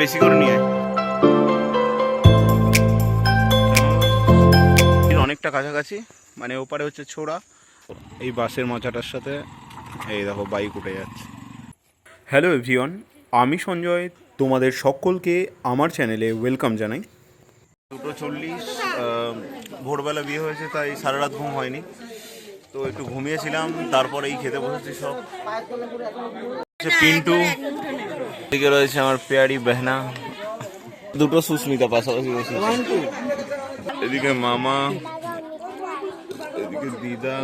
বেশি করে নিয়ে অনেকটা কাছাকাছি মানে ওপারে হচ্ছে ছোড়া। এই বাসের মাচাটার সাথে এই দেখো বাইক উঠে যাচ্ছে। হ্যালো এভরিওয়ান আমি সঞ্জয় তোমাদের সকলকে আমার চ্যানেলে ওয়েলকাম জানাই। দুটো চল্লিশ ভোরবেলা বিয়ে হয়েছে তাই সারা রাত ঘুম হয়নি। তো একটু ঘুমিয়েছিলাম তারপরেই খেতে বসেছি সব। পিন্টু এদিকে রয়েছে আমার পেয়ারি বেহনা। দুটো সুস্মিতা পাশাপাশি বসেছে এদিকে মামা এদিকে দিদা।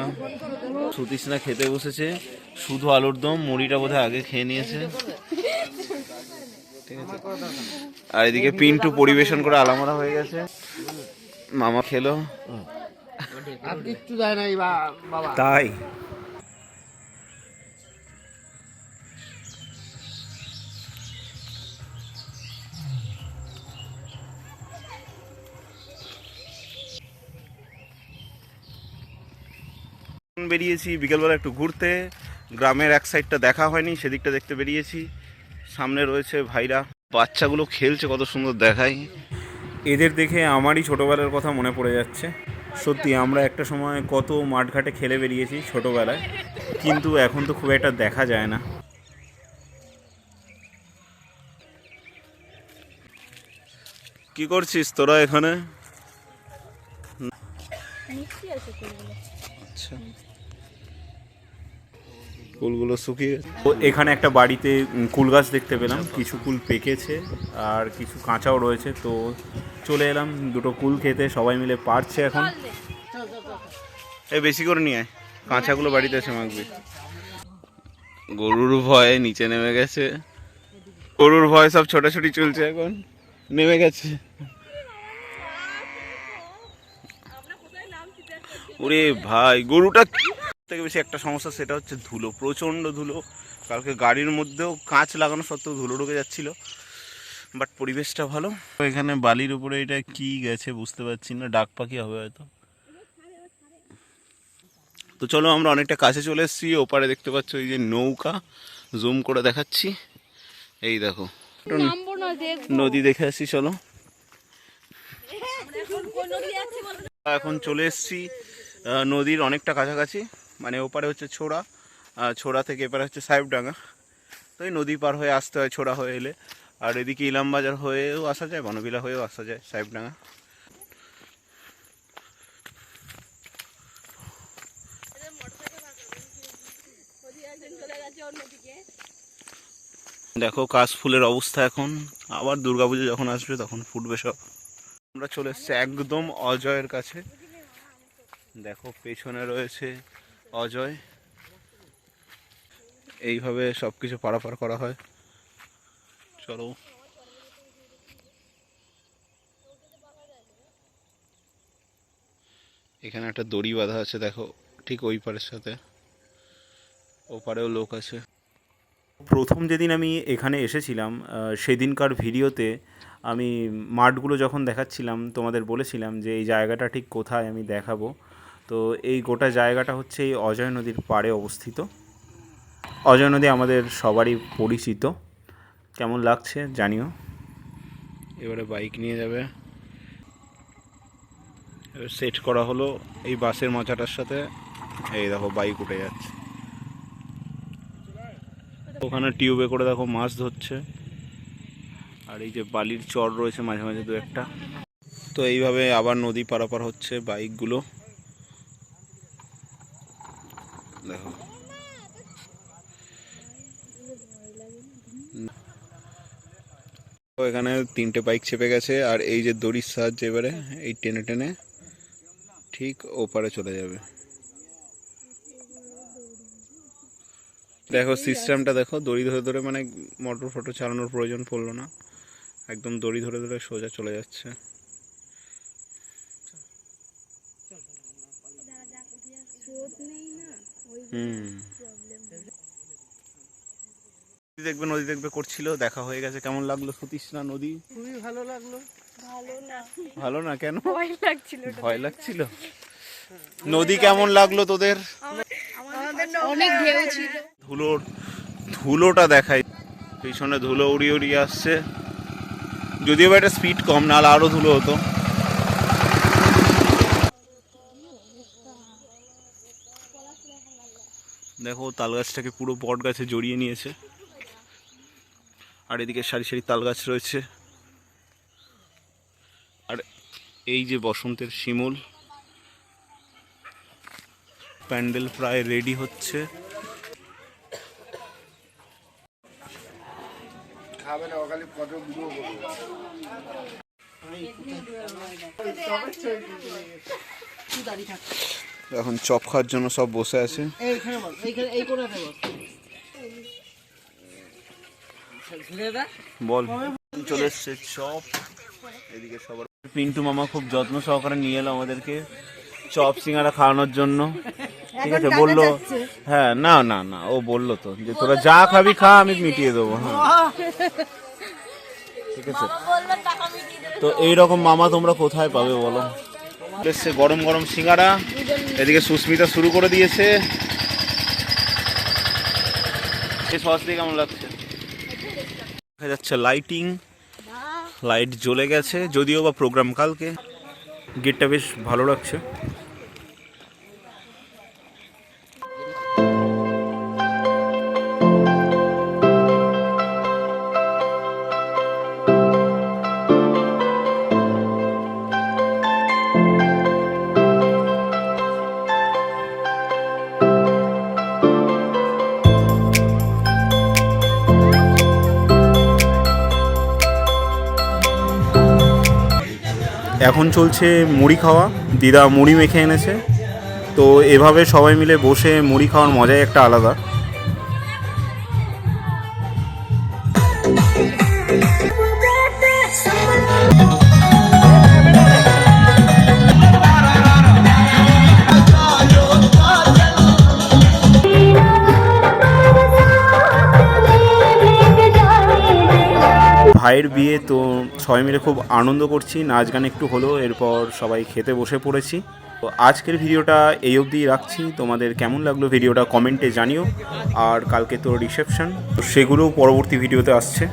সুতৃষ্ণা খেতে বসেছে। শুধু আলুর দম মুড়িটা বোধহয় আগে খেয়ে নিয়েছে। আর এদিকে পিন্টু পরিবেশন করে আলামরা হয়ে গেছে। মামা খেলো। তাই? বেরিয়েছি বিকেলবেলা একটু ঘুরতে। গ্রামের এক সাইডটা দেখা হয়নি সেদিকটা দেখতে বেরিয়েছি। সামনে রয়েছে ভাইরা। বাচ্চাগুলো খেলছে কত সুন্দর দেখায়। এদের দেখে আমারই ছোটোবেলার কথা মনে পড়ে যাচ্ছে। সত্যি আমরা একটা সময় কত মাঠঘাটে খেলে বেরিয়েছি ছোটোবেলায়। কিন্তু এখন তো খুব একটা দেখা যায় না। কি করছিস তোরা এখানে? আচ্ছা। কুলগুলো শুকিয়ে তো এখানে একটা বাড়িতে কুল গাছ দেখতে পেলাম। কিছু কুল পেকেছে আর কিছু কাঁচাও রয়েছে। তো চলে এলাম দুটো কুল খেতে সবাই মিলে পারছে এখন। এই বেশি করে নিয়ে আয়। কাঁচাগুলো বাড়িতে এসে মাখবি। গরুর ভয়ে নিচে নেমে গেছে। গরুর ভয় সব ছোটাছুটি চলছে এখন। নেমে গেছে। ওরে ভাই গরুটা থেকে বেশি একটা সমস্যা সেটা হচ্ছে ধুলো প্রচণ্ড ধুলো। কালকে গাড়ির মধ্যেও কাঁচ লাগানো সত্ত্বেও ধুলো ঢুকে যাচ্ছিল বাট পরিবেশটা ভালো। এখানে বালির উপরে এটা কি গেছে বুঝতে পারছি না ডাক পাখি হবে হয়তো। তো চলো আমরা অনেকটা কাছে চলে এসেছি ওপারে দেখতে পাচ্ছ এই যে নৌকা জুম করে দেখাচ্ছি। এই দেখো নদী দেখে আসি চলো। এখন চলে এসেছি নদীর অনেকটা কাছাকাছি। মানে ওপারে হচ্ছে ছোড়া ছোড়া থেকে এপারে হচ্ছে সাহেবডাঙ্গা। তো এই নদী পার হয়ে আসতে হয় ছোড়া হয়ে এলে। আর এদিকে ইলামবাজার হয়েও আসা যায়, বনবিলা হয়েও আসা যায় সাহেবডাঙ্গা। দেখো কাশ ফুলের অবস্থা এখন। আবার দুর্গাপুজো যখন আসবে তখন ফুটবে সব। আমরা চলে এসেছি একদম অজয়ের কাছে। দেখো, পেছনে রয়েছে অজয়। এইভাবে সব কিছু পারাপার করা হয়। চলো। এখানে একটা দড়ি বাঁধা আছে, দেখো, ঠিক ওই পারের সাথে। ওপারেও লোক আছে। প্রথম যেদিন আমি এখানে এসেছিলাম সেদিনকার ভিডিওতে আমি মাঠগুলো যখন দেখাচ্ছিলাম, তোমাদের বলেছিলাম যে এই জায়গাটা ঠিক কোথায় আমি দেখাবো। তো এই গোটা জায়গাটা হচ্ছে এই অজয় নদীর পাড়ে অবস্থিত। অজয় নদী আমাদের সবারই পরিচিত। কেমন লাগছে জানিও। এবারে বাইক নিয়ে যাবে। এবার সেট করা হলো এই বাসের মাচাটার সাথে। এই দেখো বাইক উঠে যাচ্ছে। ওখানে টিউবে করে দেখো মাছ ধরছে। আর এই যে বালির চর রয়েছে মাঝে মাঝে দু একটা। তো এইভাবে আবার নদী পারাপার হচ্ছে বাইকগুলো দেখো। এখানে তিনটে বাইক চেপে গেছে আর এই যে দড়ির সাহায্যে এবারে এই টেনে টেনে ঠিক ওপারে চলে যাবে। দেখো সিস্টেমটা দেখো দড়ি ধরে ধরে মানে মোটর ফটো চালানোর প্রয়োজন পড়ল না। একদম দড়ি ধরে ধরে সোজা চলে যাচ্ছে। হুম নদী দেখবে নদী দেখবে করছিল দেখা হয়ে গেছে। কেমন লাগল সুতৃষ্ণা নদী? খুবই ভালো লাগল। ভালো না। ভালো না কেন? ভয় লাগছিল ভয় লাগছিল। নদী কেমন লাগল তোদের? অনেক ঢেউ ছিল। ধুলোর ধুলোটা দেখাই। পিছনে ধুলো উড়িয়ে উড়িয়ে আসছে। যদিও বা এটা স্পিড কম নাহলে আরও ধুলো হতো। দেখো তাল গাছটাকে পুরো বট গাছে জড়িয়ে নিয়েছে। আর এদিকে সারি সারি তাল গাছ রয়েছে। আর এই যে বসন্তের শিমুল প্যান্ডেল প্রায় রেডি হচ্ছে। খাবে না এখন চপ খাওয়ার জন্য সব বসে আছে। বল। চলে এসছে চপ। এদিকে সবার পিন্টু মামা খুব যত্ন সহকারে নিয়ে এলো আমাদেরকে চপ সিঙ্গারা খাওয়ানোর জন্য। ঠিক আছে বলল হ্যাঁ না না না ও বলল তো যে তোরা যা খাবি খা আমি মিটিয়ে দেবো হ্যাঁ। ঠিক আছে। তো এইরকম মামা তোমরা কোথায় পাবে বলো? এসছে গরম গরম সিঙ্গারা। এদিকে সুস্মিতা শুরু করে দিয়েছে। এই সস দিয়ে কেমন লাগছে? দেখা যাচ্ছে লাইটিং লাইট জ্বলে গেছে যদিও বা প্রোগ্রাম কালকে। গেটটা বেশ ভালো লাগছে। এখন চলছে মুড়ি খাওয়া। দিদা মুড়ি মেখে এনেছে। তো এভাবে সবাই মিলে বসে মুড়ি খাওয়ার মজাই একটা আলাদা। ভাইয়ের বিয়ে, তো সবাই মিলে খুব আনন্দ করছি। নাচ গান একটু হলো, এরপর সবাই খেতে বসে পড়েছি। তো আজকের ভিডিওটা এই অবধি রাখছি। তোমাদের কেমন লাগল ভিডিওটা কমেন্টে জানিও। আর কালকে তো রিসেপশন তো সেগুলোও পরবর্তী ভিডিওতে আসছে।